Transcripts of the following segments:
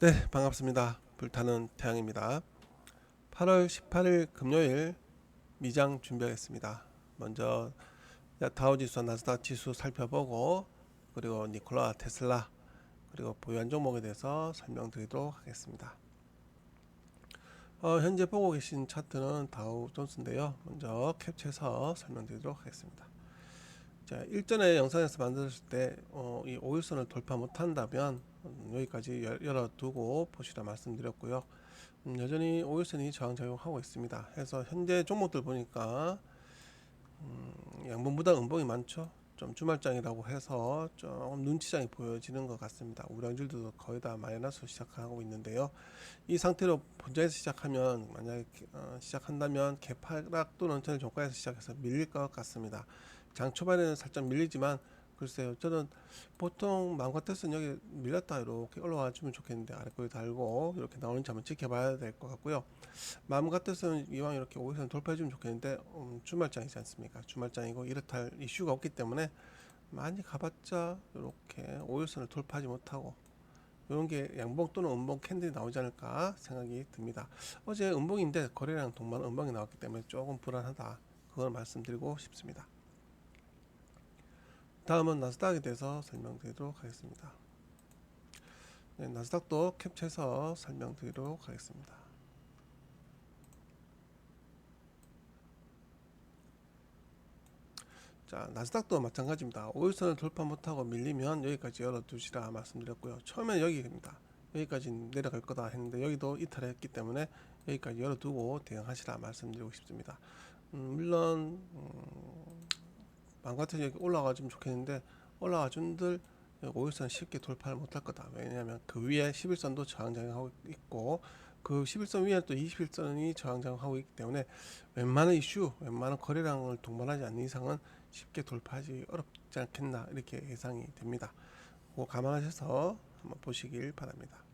네, 반갑습니다. 불타는 태양입니다. 8월 18일 금요일 미장 준비하겠습니다. 먼저 다우 지수, 나스닥 지수 살펴보고 그리고 니콜라 테슬라 그리고 보유한 종목에 대해서 설명드리도록 하겠습니다. 어, 현재 보고 계신 차트는 다우 존스인데요. 먼저 캡처해서 설명드리도록 하겠습니다. 자, 일전에 영상에서 만들었을 때, 어, 이 5일선을 돌파 못한다면, 음, 여기까지 열- 열어두고 보시라 말씀드렸고요. 음, 여전히 5일선이 저항작용하고 있습니다. 해서 현재 종목들 보니까, 음, 양봉보다 음봉이 많죠. 좀 주말장이라고 해서 좀 눈치장이 보여지는 것 같습니다. 우량주들도 거의 다 마이너스 시작하고 있는데요. 이 상태로 본장에서 시작하면 만약에 어, 시작한다면 개파락 또는 전일 종가에서 시작해서 밀릴 것 같습니다. 장 초반에는 살짝 밀리지만 글쎄요 저는 보통 마음 같았으면 여기 밀렸다 이렇게 올라와 주면 좋겠는데 아래 거에 달고 이렇게 나오는지 한번 지켜봐야 될 것 같고요. 마음 같았으면 이왕 이렇게 5일선 돌파해 주면 좋겠는데 음, 주말장이지 않습니까? 주말장이고 이렇다 할 이슈가 없기 때문에 많이 가봤자 이렇게 5일선을 돌파하지 못하고 이런 게 양봉 또는 음봉 캔들이 나오지 않을까 생각이 듭니다. 어제 음봉인데 거래량 동반 음봉이 나왔기 때문에 조금 불안하다. 그걸 말씀드리고 싶습니다 다음은 나스닥에 대해서 설명드리도록 하겠습니다. 네, 나스닥도 캡처해서 설명드리도록 하겠습니다. 자, 나스닥도 마찬가지입니다. 5일선을 돌파 못하고 밀리면 여기까지 열어두시라 말씀드렸고요. 처음에 여기입니다. 여기까지 내려갈 거다 했는데 여기도 이탈했기 때문에 여기까지 열어두고 대응하시라 말씀드리고 싶습니다. 음, 물론 음, 맘 같아서 여기 올라가 주면 좋겠는데 올라가 준들 5일선 쉽게 돌파를 못할 거다. 왜냐하면 그 위에 11선도 저항작용하고 있고 그 11선 위에 또 21선이 저항작용하고 있기 때문에 웬만한 이슈, 웬만한 거래량을 동반하지 않는 이상은 쉽게 돌파하지 어렵지 않겠나 이렇게 예상이 됩니다. 그거 감안하셔서 한번 보시길 바랍니다.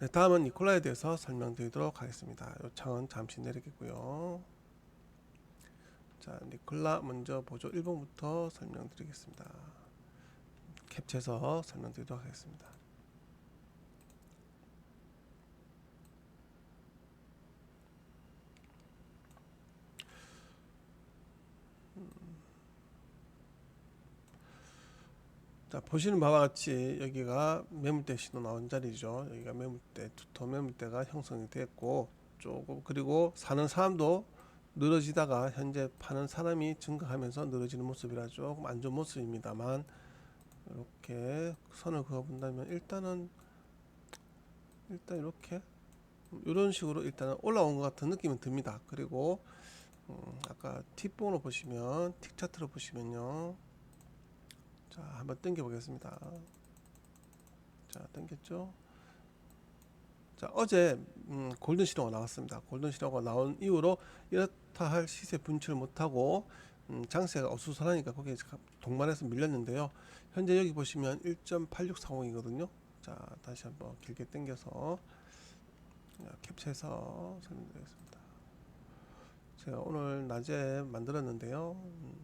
네, 다음은 니콜라에 대해서 설명드리도록 하겠습니다. 이 창은 잠시 내리겠고요. 자, 니콜라 먼저 보조 1번부터 설명드리겠습니다. 캡처해서 설명드리도록 하겠습니다. 음. 자 보시는 바와 같이 여기가 매물대 신호 나온 자리죠. 여기가 매물대 두터 매물대가 형성이 됐고 조금 그리고 사는 사람도 늘어지다가 현재 파는 사람이 증가하면서 늘어지는 모습이라 조금 안 좋은 모습입니다만 이렇게 선을 그어 본다면 일단은 일단 이렇게 이런 식으로 일단은 올라온 것 같은 느낌은 듭니다. 그리고 음, 아까 팁봉으로 보시면 틱 차트로 보시면요. 자 한번 당겨 보겠습니다. 자 당겼죠? 자 어제 음, 골든 시로가 나왔습니다. 골든 시로가 나온 이후로 이렇다 할 시세 분출을 못하고 음, 장세가 어수선하니까 거기에 동반해서 밀렸는데요. 현재 여기 보시면 1.8640이거든요. 자 다시 한번 길게 당겨서 자, 캡처해서 설명드리겠습니다. 제가 오늘 낮에 만들었는데요. 음,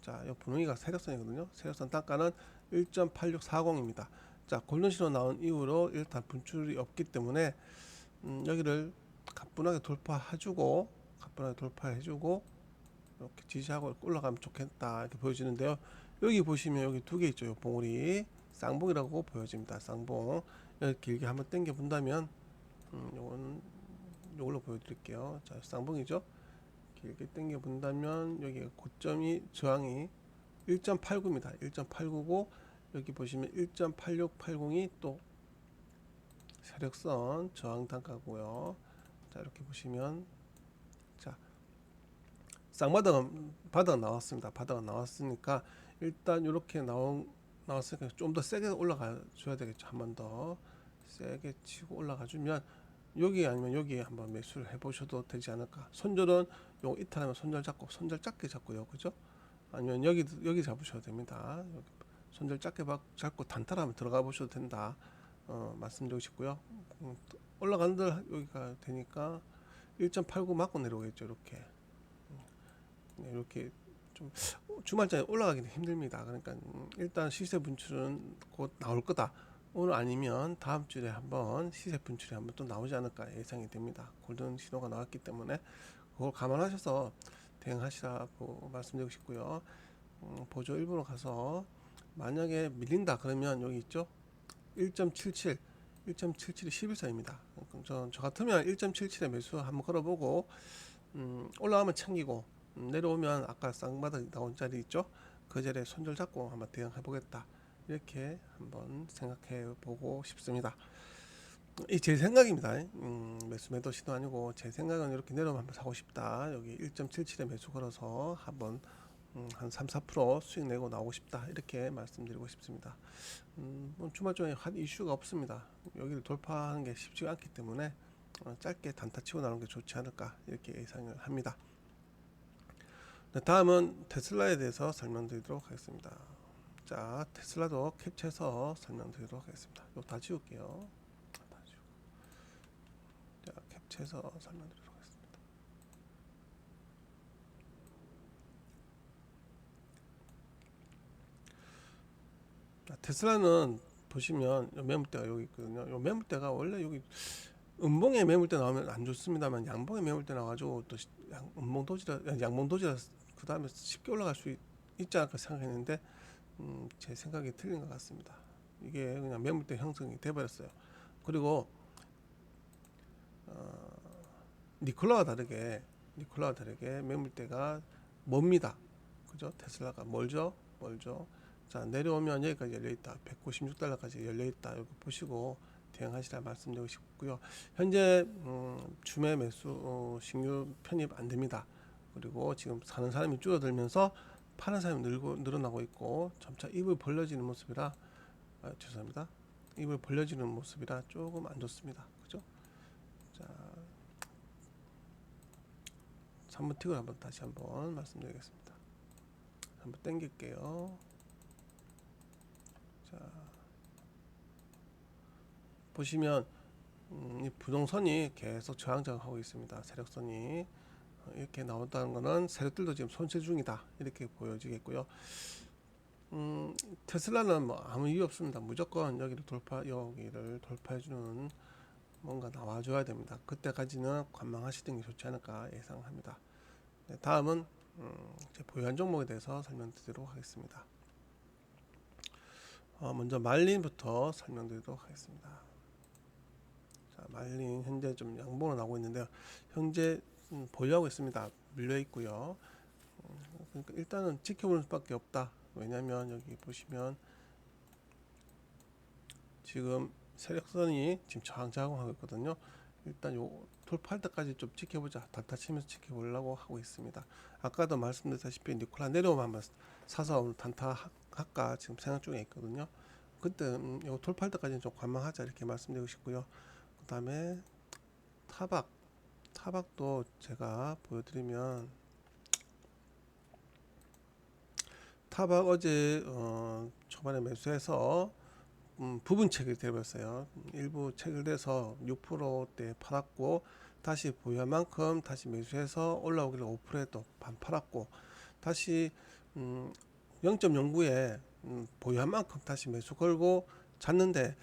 자, 이 분홍이가 세력선이거든요. 세력선 단가는 1.8640입니다. 자, 골든시로 나온 이후로 일단 분출이 없기 때문에 음, 여기를 가뿐하게 돌파해주고 가뿐하게 돌파해주고 이렇게 지지하고 올라가면 좋겠다 이렇게 보여지는데요. 여기 보시면 여기 두 개 있죠. 요 봉우리 쌍봉이라고 보여집니다. 쌍봉 여기 길게 한번 당겨 본다면 음, 요건 요걸로 보여드릴게요. 자, 쌍봉이죠. 길게 당겨 본다면 여기 고점이 저항이 1.89입니다. 1.899 여기 보시면 1.8680이 또 세력선 저항 단가고요. 자 이렇게 보시면 자 쌍바닥은 바닥 나왔습니다. 바닥 나왔으니까 일단 이렇게 나온 나왔으니까 좀 더 세게 올라가 줘야 되겠죠. 한 번 더 세게 치고 올라가 주면 여기 아니면 여기 한번 매수를 해 보셔도 되지 않을까. 손절은 요 이탈하면 손절 잡고 손절 작게 잡고요, 그죠? 아니면 여기 여기 잡으셔도 됩니다. 여기 손절 박- 잡고 단타하면 들어가 보셔도 된다. 어, 말씀드리고 싶고요. 음, 올라간들 여기가 되니까 1.89 맞고 내려오겠죠, 이렇게. 음, 네, 이렇게 좀 주말장에 올라가기는 힘듭니다. 그러니까 음, 일단 시세 분출은 곧 나올 거다. 오늘 아니면 다음 주에 한번 시세 분출이 한번 또 나오지 않을까 예상이 됩니다. 골든 신호가 나왔기 때문에 그걸 감안하셔서 대응하시라고 말씀드리고 싶고요. 음, 보조 일부로 가서 만약에 밀린다 그러면 여기 있죠? 1.77 1.77이 11선입니다. 저, 저 같으면 1.77에 매수 한번 걸어보고 음, 올라가면 챙기고 음, 내려오면 아까 쌍바닥 나온 자리 있죠? 그 자리에 손절 잡고 한번 대응해 보겠다. 이렇게 한번 생각해 보고 싶습니다. 이 제 생각입니다. 음, 매수 매도 시도 아니고 제 생각은 이렇게 내려오면 한번 사고 싶다. 여기 1.77에 매수 걸어서 한번 음, 한 3, 4% 수익 내고 나오고 싶다. 이렇게 말씀드리고 싶습니다. 음, 뭐 주말 중에 한 이슈가 없습니다. 여기를 돌파하는 게 쉽지가 않기 때문에 어, 짧게 단타 치고 나오는 게 좋지 않을까 이렇게 예상을 합니다. 네, 다음은 테슬라에 대해서 설명드리도록 하겠습니다. 자, 테슬라도 캡처해서 설명드리도록 하겠습니다. 이거 다 지울게요. 다 지우고. 자, 캡처해서 설명드리도록 하겠습니다. 자, 테슬라는 보시면 요 매물대가 여기 있거든요. 요 매물대가 원래 여기 음봉에 매물대 나오면 안 좋습니다만 양봉에 매물대 나와가지고 또 음봉 도지라 양봉 도지라 그 다음에 쉽게 올라갈 수 있, 있지 않을까 생각했는데 음, 제 생각이 틀린 것 같습니다. 이게 그냥 매물대 형성이 돼버렸어요. 그리고 어, 니콜라와 다르게 니콜라와 다르게 매물대가 멉니다. 그죠? 테슬라가 멀죠? 멀죠? 자 내려오면 여기까지 열려 있다. 196달러까지 열려 있다. 여기 보시고 대응하시라 말씀드리고 싶고요. 현재 음, 주매 매수 어, 신규 편입 안 됩니다. 그리고 지금 사는 사람이 줄어들면서 파는 사람이 늘고 늘어나고 있고 점차 입을 벌려지는 모습이라 아, 죄송합니다. 입을 벌려지는 모습이라 조금 안 좋습니다. 그죠? 자, 3번 틱을 한번 다시 한번 말씀드리겠습니다. 한번 당길게요. 자, 보시면 음, 이 부동선이 계속 저항장하고 있습니다. 세력선이 어, 이렇게 나온다는 것은 세력들도 지금 손실 중이다 이렇게 보여지겠고요. 음, 테슬라는 뭐 아무 이유 없습니다. 무조건 여기를 돌파 여기를 돌파해주는 뭔가 나와줘야 됩니다. 그때까지는 관망하시는 게 좋지 않을까 예상합니다. 네, 다음은 음, 제 보유한 종목에 대해서 설명드리도록 하겠습니다. 어, 먼저 말린부터 설명드리도록 하겠습니다. 자, 말린 현재 좀 양봉으로 나오고 있는데요. 현재 음, 보유하고 있습니다. 밀려 있고요. 음, 그러니까 일단은 지켜보는 수밖에 없다. 왜냐하면 여기 보시면 지금 세력선이 지금 저항작용하고 있거든요. 일단 요 돌파할 때까지 좀 지켜보자. 단타 치면서 지켜보려고 하고 있습니다. 아까도 말씀드렸다시피 니콜라 내려오면 한번 사서 오늘 단타 하- 할까 지금 생각 중에 있거든요. 그때 음, 요 돌파할 때까지는 좀 관망하자 이렇게 말씀드리고 싶고요. 그 다음에 타박 타박도 제가 보여드리면 타박 어제 어, 초반에 매수해서 음, 부분 체결되었어요. 일부 체결돼서 6%대 팔았고 다시 보유한 만큼 다시 매수해서 올라오길래 5%에 또 반 팔았고 다시 음, 0.09에 음, 보유한 만큼 다시 매수 걸고 잤는데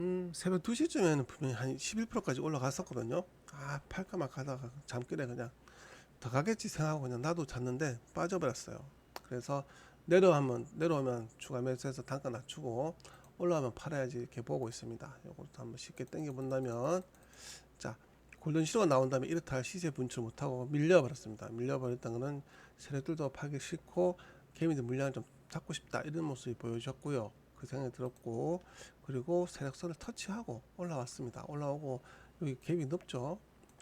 음, 새벽 2시쯤에는 분명히 한 11%까지 올라갔었거든요. 아 팔까 말까 하다가 잠결에 그냥 더 가겠지 생각하고 그냥 나도 잤는데 빠져버렸어요. 그래서 내려오면 내려오면 추가 매수해서 단가 낮추고 올라오면 팔아야지 이렇게 보고 있습니다. 이것도 한번 쉽게 당겨 본다면 자 골든 시로가 나온 다음에 이렇다 할 시세 분출 못하고 밀려버렸습니다. 밀려버렸다는 것은 세력들도 팔기 싫고 개미들 물량을 좀 잡고 싶다 이런 모습이 보여졌고요. 그 생각이 들었고 그리고 세력선을 터치하고 올라왔습니다. 올라오고 여기 갭이 높죠.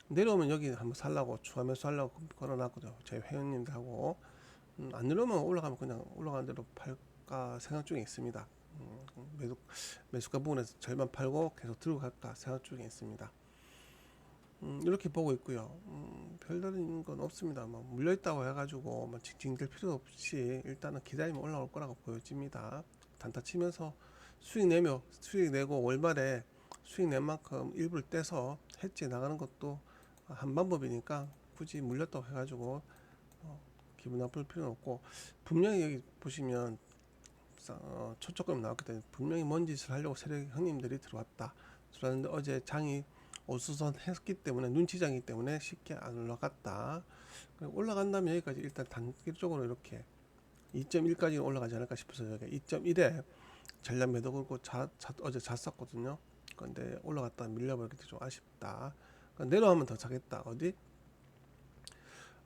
내려오면 여기 한번 살라고 추가 매수하려고 걸어놨거든요. 제 회원님들하고 음, 안 내려오면 올라가면 그냥 올라가는 대로 팔까 생각 중에 있습니다. 음, 매수 매수가 부분에서 절반 팔고 계속 들고 갈까 생각 중에 있습니다. 음, 이렇게 보고 있고요. 음, 별다른 건 없습니다. 뭐 물려 있다고 해가지고 뭐 징징될 필요 없이 일단은 기다리면 올라올 거라고 보여집니다. 단타 치면서 수익 내며 수익 내고 월말에 수익 낸 만큼 일부를 떼서 해지 나가는 것도 한 방법이니까 굳이 물렸다고 해가지고 어, 기분 나쁠 필요는 없고 분명히 여기 보시면 쌍- 어, 초점금 나왔기 때문에 분명히 뭔 짓을 하려고 세력 형님들이 들어왔다. 들어왔는데 어제 장이 오수선했기 때문에 눈치장이기 때문에 쉽게 안 올라갔다. 올라간다면 여기까지 일단 단기적으로 이렇게 2.1까지 올라가지 않을까 싶어서 여기 2.1에 전략 매도 걸고 자, 자, 어제 잤었거든요. 그런데 올라갔다 밀려버리기 좀 아쉽다. 내려가면 더 자겠다. 어디?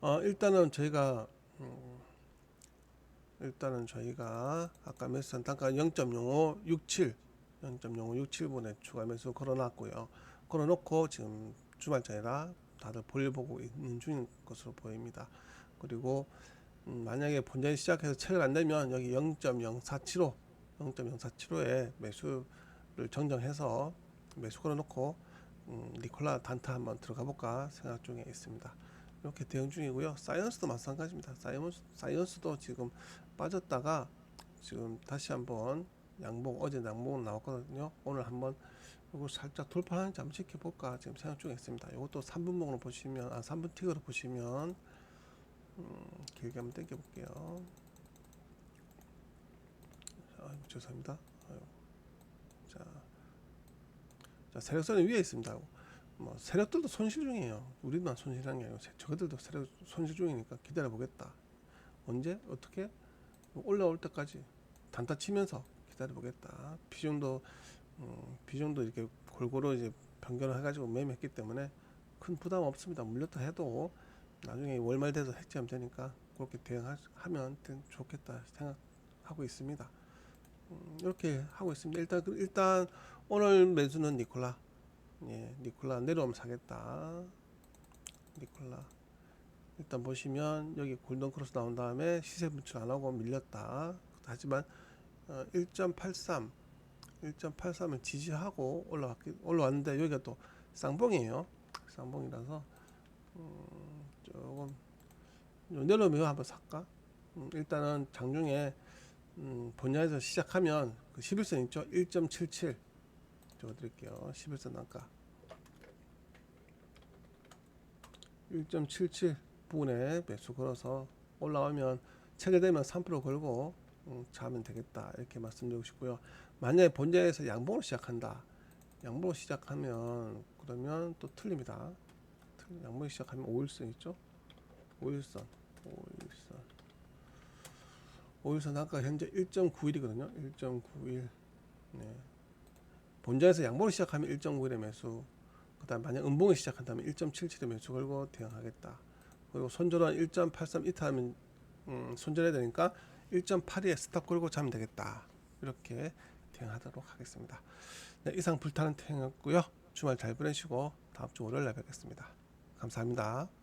어, 일단은 저희가 음, 일단은 저희가 아까 매수한 단가 0.0567 0.0567분에 추가 매수 걸어놨고요. 걸어놓고 지금 주말짜리라 다들 볼일 보고 있는 중인 것으로 보입니다. 그리고 음, 만약에 본전이 시작해서 체결 안 되면 여기 0.0475 0.0475에 매수를 정정해서 매수 걸어놓고 음, 니콜라 단타 한번 들어가 볼까 생각 중에 있습니다. 이렇게 대응 중이고요. 사이언스도 마찬가지입니다. 사이언스, 사이언스도 지금 빠졌다가 지금 다시 한번 양봉 어제 양봉 나왔거든요. 오늘 한번 이거 살짝 돌파하는지 한번 지켜볼까 지금 생각 중에 있습니다. 이것도 3분봉으로 보시면 아 3분 틱으로 보시면 음, 길게 한번 당겨 볼게요. 아이고 죄송합니다. 아이고. 자, 자 세력선이 위에 있습니다. 뭐 세력들도 손실 중이에요. 우리만 손실한 게 아니고 세- 저들도 세력 손실 중이니까 기다려 보겠다. 언제 어떻게 뭐 올라올 때까지 단타 치면서 기다려 보겠다. 비중도 음, 비중도 이렇게 골고루 이제 변경을 해가지고 매매했기 때문에 큰 부담 없습니다. 물렸다 해도 나중에 월말 돼서 해지하면 되니까 그렇게 대응하면 좋겠다 생각하고 있습니다. 음, 이렇게 하고 있습니다. 일단 그- 일단 오늘 매수는 니콜라, 예, 니콜라 내려오면 사겠다. 니콜라. 일단 보시면 여기 골든 크로스 나온 다음에 시세 분출 안 하고 밀렸다. 하지만 어, 1.83, 1.83을 지지하고 올라왔기, 올라왔는데 여기가 또 쌍봉이에요. 쌍봉이라서 음, 조금 내려오면 한번 살까? 음, 일단은 장중에 음, 본야에서 시작하면 그 11선 있죠? 1.77 적어드릴게요. 11선 단가 1.77 부분에 매수 걸어서 올라오면 체결되면 3% 걸고 음, 자면 되겠다 이렇게 말씀드리고 싶고요. 만약에 본자에서 양봉으로 시작한다. 양봉으로 시작하면 그러면 또 틀립니다. 틀- 양봉으로 시작하면 5일선 있죠? 5일선 5일선 5일선 아까 현재 1.91이거든요. 1.91 네. 본자에서 양봉으로 시작하면 1.91의 매수 그다음 만약 음봉이 시작한다면 1.77의 매수 걸고 대응하겠다. 그리고 손절은 1.83 이탈하면 음, 손절해야 되니까 1.82에 스탑 걸고 자면 되겠다. 이렇게 대응하도록 하겠습니다. 네, 이상 불타는 태행이었고요. 주말 잘 보내시고 다음 주 월요일 날 뵙겠습니다. 감사합니다.